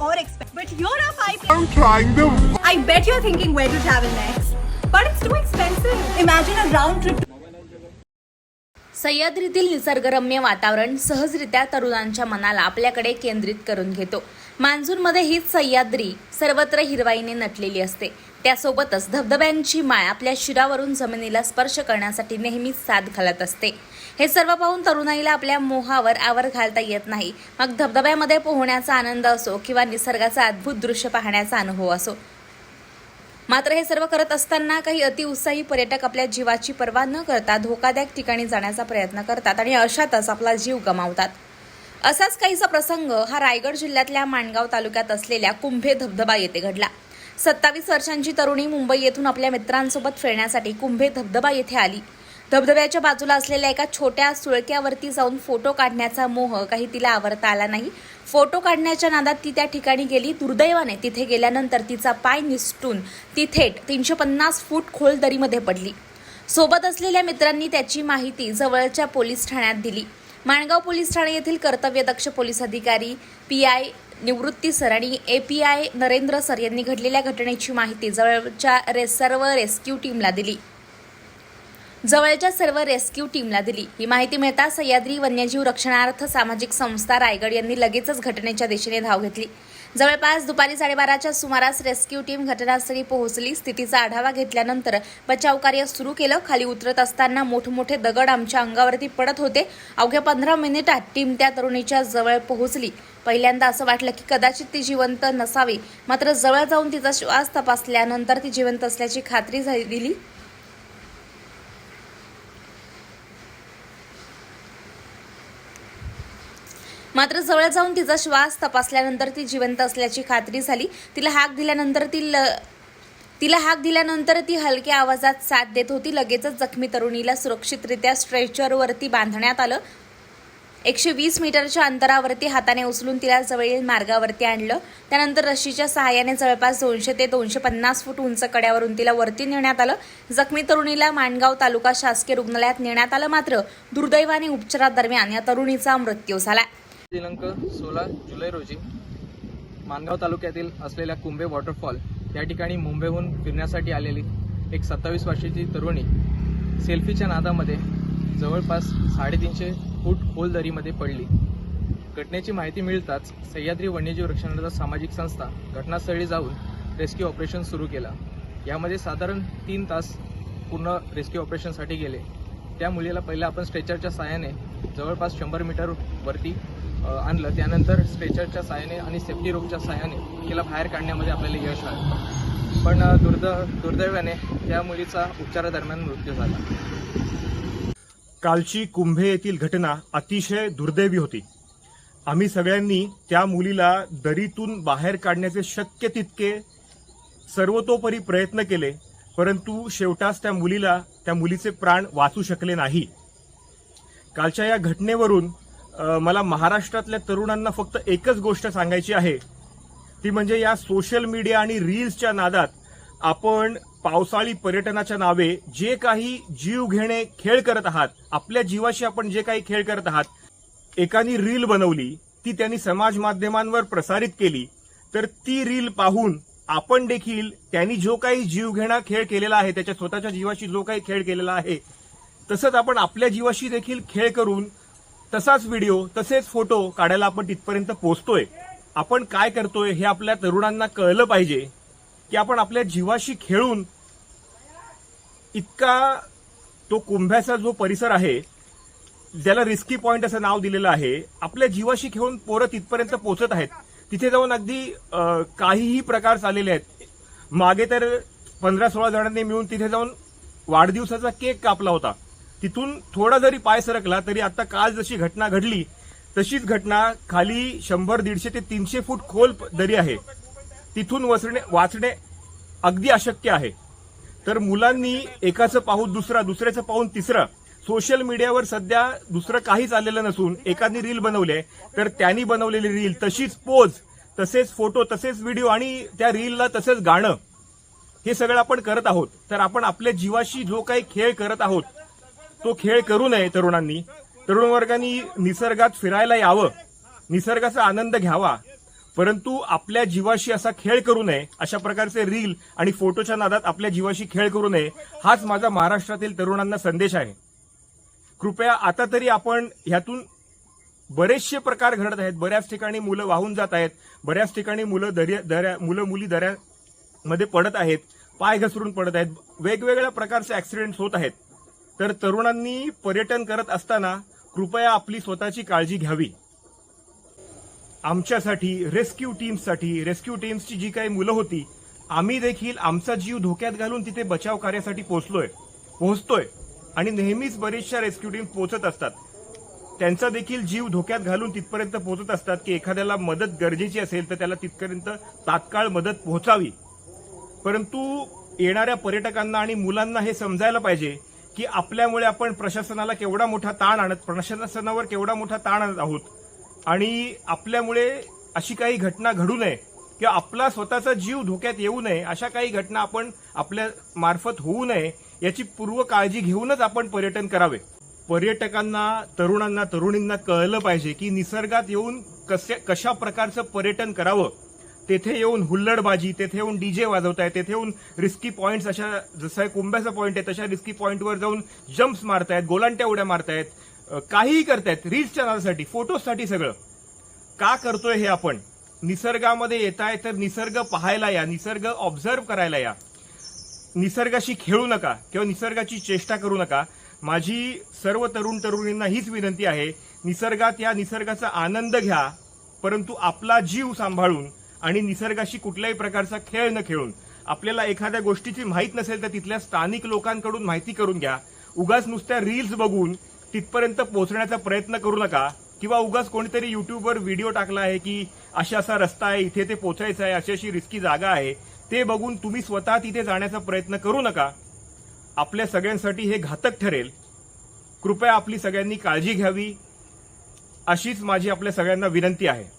or expensive. But you're a five. I'm trying to I bet you're thinking where to travel next. But it's too expensive. Imagine a round trip सह्याद्रीतील निसर्गरम्य वातावरण सहजरित्या तरुणांच्या मनाला आपल्याकडे केंद्रित करून घेतो. मान्सूनमध्ये हीच सह्याद्री सर्वत्र हिरवाईने नटलेली असते. त्यासोबतच धबधब्यांची माळ आपल्या शिरावरून जमिनीला स्पर्श करण्यासाठी नेहमीच साथ घालत असते. हे सर्व पाहून तरुणाईला आपल्या मोहावर आवर घालता येत नाही. मग धबधब्यामध्ये पोहण्याचा आनंद असो किंवा निसर्गाचा अद्भुत दृश्य पाहण्याचा अनुभव असो मात्र हे सर्व करत असताना काही अतिउत्साही पर्यटक आपल्या जीवाची पर्वा न करता धोकादायक ठिकाणी जाण्याचा प्रयत्न करतात आणि अशातच आपला जीव गमावतात. असाच काहीसा प्रसंग हा रायगड जिल्ह्यातल्या माणगाव तालुक्यात असलेल्या कुंभे धबधबा येथे घडला. सत्तावीस वर्षांची तरुणी मुंबई येथून आपल्या मित्रांसोबत फिरण्यासाठी कुंभे धबधबा येथे आली. धबधब्याच्या बाजूला असलेल्या एका छोट्या सुळक्यावरती जाऊन फोटो काढण्याचा मोह काही तिला आवरता आला नाही. फोटो काढण्याच्या नादात ती त्या ठिकाणी गेली. दुर्दैवाने तिथे गेल्यानंतर तिचा पाय निसटून ती थेट तीनशे पन्नास फूट खोल दरीमध्ये पडली. सोबत असलेल्या मित्रांनी त्याची माहिती जवळच्या पोलीस ठाण्यात दिली. माणगाव पोलीस ठाणे येथील कर्तव्यदक्ष पोलीस अधिकारी पी आय निवृत्ती सर आणि A P I Narendra sir यांनी घडलेल्या घटनेची माहिती जवळच्या रे सर्व रेस्क्यू टीमला दिली. जवळच्या सर्व रेस्क्यू टीमला दिली. ही माहिती मिळता सह्याद्री वन्यजीव रक्षणार्थ सामाजिक संस्था रायगड यांनी लगेचच घटनेच्या दिशेने धाव घेतली. जवळपास दुपारी साडेबाराच्या सुमारास रेस्क्यू टीम घटनास्थळी पोहोचली. स्थितीचा आढावा घेतल्यानंतर बचाव कार्य सुरू केलं. खाली उतरत असताना मोठमोठे दगड आमच्या अंगावरती पडत होते. अवघ्या पंधरा मिनिटात टीम त्या तरुणीच्या जवळ पोहोचली. पहिल्यांदा असं वाटलं की कदाचित ती जिवंत नसावी. मात्र जवळ जाऊन तिचा श्वास तपासल्यानंतर ती जिवंत असल्याची खात्री झाली दिली. मात्र जवळ जाऊन तिचा श्वास तपासल्यानंतर ती जिवंत असल्याची खात्री झाली. तिला हाक दिल्यानंतर ती ल- तिला हाक दिल्यानंतर ती हलक्या आवाजात साथ देत होती. लगेचच जखमी तरुणीला सुरक्षितरित्या स्ट्रेचरवरती बांधण्यात आलं. एकशे वीस मीटरच्या अंतरावरती हाताने उचलून तिला जवळील मार्गावरती आणलं. त्यानंतर रशीच्या सहाय्याने जवळपास दोनशे ते दोनशे पन्नास फूट उंच कड्यावरून तिला वरती नेण्यात आलं. जखमी तरुणीला माणगाव तालुका शासकीय रुग्णालयात नेण्यात आलं. मात्र दुर्दैवाने उपचारादरम्यान या तरुणीचा मृत्यू झाला दिनांक सोळा जुलै रोजी मानगाव तालुक्यातील असलेल्या कुंभे वॉटरफॉल या ठिकाणी मुंबईहून फिरण्यासाठी आलेली एक सत्तावीस वर्षाची तरुणी सेल्फीच्या नादामध्ये जवळपास साडेतीनशे फूट खोल दरीमध्ये पडली. घटनेची माहिती मिळताच सह्याद्री वन्यजीव रक्षणाचा सामाजिक संस्था घटनास्थळी जाऊन रेस्क्यू ऑपरेशन सुरू केला. यामध्ये साधारण तीन तास पूर्ण रेस्क्यू ऑपरेशनसाठी गेले. त्या मुलीला पहिला आपण स्ट्रेचरच्या सहाय्याने जवळपास शंभर मीटर वरती आणलं. त्यानंतर स्ट्रेचरच्या साहाय्याने आणि सेफ्टी रोपच्या साहाय्याने तिला बाहेर काढण्यामध्ये आपल्याला यश आलं. पण दुर्द दुर्दैवाने त्या मुलीचा उपचारादरम्यान मृत्यू झाला. कालची कुंभे येथील घटना अतिशय दुर्दैवी होती. आम्ही सगळ्यांनी त्या मुलीला दरीतून बाहेर काढण्याचे शक्य तितके सर्वतोपरी प्रयत्न केले परंतु शेवटास त्या मुलीला त्या मुलीचे प्राण वाचू शकले नाही. कालच्या या घटनेवरून मला महाराष्ट्रातल्या तरुणांना फक्त एकच गोष्ट सांगायची आहे. ती म्हणजे या सोशल मीडिया आणि रील्सच्या नादात आपण पावसाळी पर्यटनाच्या नावे जे काही जीव घेणे खेळ करत आहात आपल्या जीवाशी आपण जे काही खेळ करत आहात एकानी रील बनवली ती त्यांनी समाज माध्यमांवर प्रसारित केली तर ती रील पाहून आपण देखील त्यांनी जो काही जीव घेणा खेळ केलेला आहे त्याच्या स्वतःच्या जीवाशी जो काही खेळ केलेला आहे तसंच आपण आपल्या जीवाशी देखील खेळ करून तसाच व्हिडिओ तसेच फोटो काढायला आपण तिथपर्यंत पोहोचतोय. आपण काय करतोय हे आपल्या तरुणांना कळलं पाहिजे की आपण आपल्या जीवाशी खेळून इतका तो कुंभ्याचा जो परिसर आहे ज्याला रिस्की पॉइंट असं नाव दिलेलं आहे आपल्या जीवाशी खेळून पोरं तिथपर्यंत पोहोचत आहेत. तिथे जाऊन अगदी काहीही प्रकार चाललेले आहेत. मागे तर पंधरा सोळा जणांनी मिळून तिथे जाऊन वाढदिवसाचा केक कापला होता. तिथून थोडा जरी पाय सरकला तरी आता काल जशी घटना घडली तशीच घटना खाली शंभर दीडशे ते तीनशे फूट खोल दरी आहे. तिथून वसणे वाचणे अगदी अशक्य आहे. तर मुलांनी एकाचं पाहून दुसरा दुसऱ्याचं पाहून तिसरं. सोशल मीडियावर सध्या दुसरं काहीच आलेलं नसून एकानी रील बनवले. तर त्यांनी बनवलेली रील तशीच पोज तसेच फोटो तसेच व्हिडिओ आणि त्या रीलला तसेच गाणं. हे सगळं आपण करत आहोत. तर आपण आपल्या जीवाशी जो काही खेळ करत आहोत तो खेळ करू नये तरुणांनी. तरुण वर्गांनी निसर्गात फिरायला यावं. निसर्गाचा आनंद घ्यावा. परंतु आपल्या जीवाशी असा खेळ करू नये अशा प्रकारचे रील आणि फोटोच्या नादात आपल्या जीवाशी खेळ करू नये हाच माझा महाराष्ट्रातील तरुणांना संदेश आहे. कृपया आता तरी आपण ह्यातून बरेचसे प्रकार घडत आहेत. बऱ्याच ठिकाणी मुलं वाहून जात आहेत. बऱ्याच ठिकाणी मुलं दर्या दऱ्या मुलं मुली दऱ्यामध्ये पडत आहेत. पाय घसरून पडत आहेत. वेगवेगळ्या प्रकारचे ऍक्सिडेंट होत आहेत. तर तरुणांनी पर्यटन करत असताना कृपया आपली स्वतःची काळजी घ्यावी. आमच्यासाठी रेस्क्यू टीम्ससाठी रेस्क्यू टीम्सची जी काही मुलं होती आम्ही देखील आमचा जीव धोक्यात घालून तिथे बचाव कार्यासाठी पोहोचलोय पोहोचतोय आणि नेहमीच बरेचशा रेस्क्यू टीम पोहोचत असतात. त्यांचा देखील जीव धोक्यात घालून तिथपर्यंत पोहोचत असतात की एखाद्याला मदत गरजेची असेल तर त्याला तिथपर्यंत तात्काळ मदत पोहोचावी. परंतु येणाऱ्या पर्यटकांना आणि मुलांना हे समजायला पाहिजे की आपल्यामुळे आपण प्रशासनाला केवढा मोठा ताण आणत प्रशासनावर केवढा मोठा ताण आणत आहोत. आणि आपल्यामुळे अशी काही घटना घडू नये किंवा आपला स्वतःचा जीव धोक्यात येऊ नये अशा काही घटना आपण आपल्या मार्फत होऊ नये याची पूर्व काळजी घेऊनच आपण पर्यटन करावे. पर्यटकांना तरुणांना तरुणींना कळलं पाहिजे की निसर्गात येऊन कसे कशा प्रकारचं पर्यटन करावं. तेथे येऊन हुल्लडबाजी तेथे येऊन डीजे वाजवताय तेथे येऊन रिस्की पॉईंट्स अशा जसं कुंभ्याचा पॉईंट आहे तशा रिस्की पॉईंटवर जाऊन जम्प्स मारतायत गोलांट्या उड्या मारतायत काहीही करतायत रील्सच्या चॅनलसाठी फोटोजसाठी सगळं. का करतोय हे आपण? निसर्गामध्ये येत आहे तर निसर्ग पाहायला या निसर्ग ऑब्झर्व करायला या. निसर्गाशी खेळू नका किंवा निसर्गाची चेष्टा करू नका. माझी सर्व तरुण तरुणींना हीच विनंती आहे निसर्गात या निसर्गाचा आनंद घ्या परंतु आपला जीव सांभाळून आणि निसर्गाशी कुठल्याही प्रकारचा खेळ न खेळून. आपल्याला एखाद्या गोष्टीची माहीत नसेल तर तिथल्या स्थानिक लोकांकडून माहिती करून घ्या. उगाच नुसत्या रील्स बघून तिथपर्यंत पोहोचण्याचा प्रयत्न करू नका. किंवा उगाच कोणीतरी युट्यूबवर व्हिडिओ टाकला आहे की अशा असा रस्ता आहे इथे ते पोचायचं आहे अशी अशी रिस्की जागा आहे. ते बघून तुम्ही स्वतः तिथे जाण्याचा प्रयत्न करू नका. आपल्या सगळ्यांसाठी हे घातक ठरेल. कृपया आपली सगळ्यांनी काळजी घ्यावी. अशीच माझी आपल्या सगळ्यांना विनंती आहे.